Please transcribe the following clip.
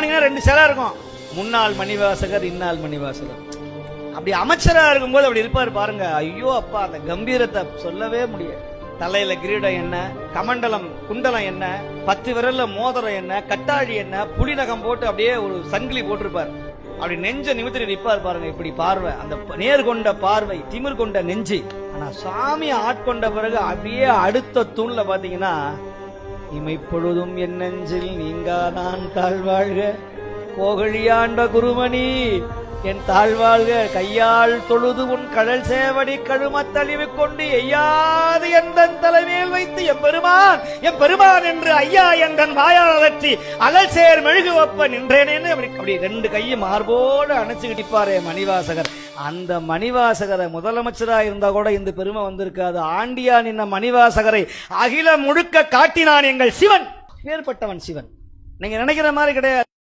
ரெண்டு சிலை இருக்கும். முன்னாள் மணிவாசகர் இன்னாள் மணிவாசகர். அப்படி அமைச்சரா இருக்கும்போது அப்படி இருப்பாரு பாருங்க. ஐயோ அப்பா அந்த கம்பீரத்தை சொல்லவே முடியாது. தலையில கிரீடம் என்ன கமண்டலம் குண்டலம் என்ன பத்து விரல்ல மோதிரம் என்ன கட்டாழி என்ன புலிநகம் போட்டு அப்படியே ஒரு சங்கிலி போட்டிருப்பார். அப்படி நெஞ்ச நிமித்திட்டு நிற்பார் பாருங்க இப்படி பார்வை. அந்த நேர் கொண்ட பார்வை திமிர் கொண்ட நெஞ்சு. ஆனா சாமி ஆட்கொண்ட பிறகு அப்படியே அடுத்த தூண்ல பாத்தீங்கன்னா இமைப்பொழுதும் என் நெஞ்சில் நீங்காதான் தாழ்வாழ்க. கோகழியாண்ட குருமணி என் தாழ்வாழ்க கையால் தொழுது உன் கடல் சேவடி கழுமத்தழிவு கொண்டு எய்யாது எந்த தலைமையில் வைத்து எம்பெருமான் எம்பெருமான் என்று ஐயா எந்தன் வாயால் அலற்றி அலல் சேர் மெழுகு ஒப்ப நின்றேனேன்னு அப்படி அப்படி ரெண்டு கையும் மார்போடு அணைச்சு கிட்டிப்பாரே மணிவாசகர். அந்த மணிவாசகரை முதலமைச்சராக இருந்தா கூட இந்த பெருமை வந்திருக்காது. ஆண்டியா நின்ன மணிவாசகரை அகில முழுக்க காட்டினான் எங்கள் சிவன். பேர்பட்டவன் சிவன். நீங்க நினைக்கிற மாதிரி கிடையாது.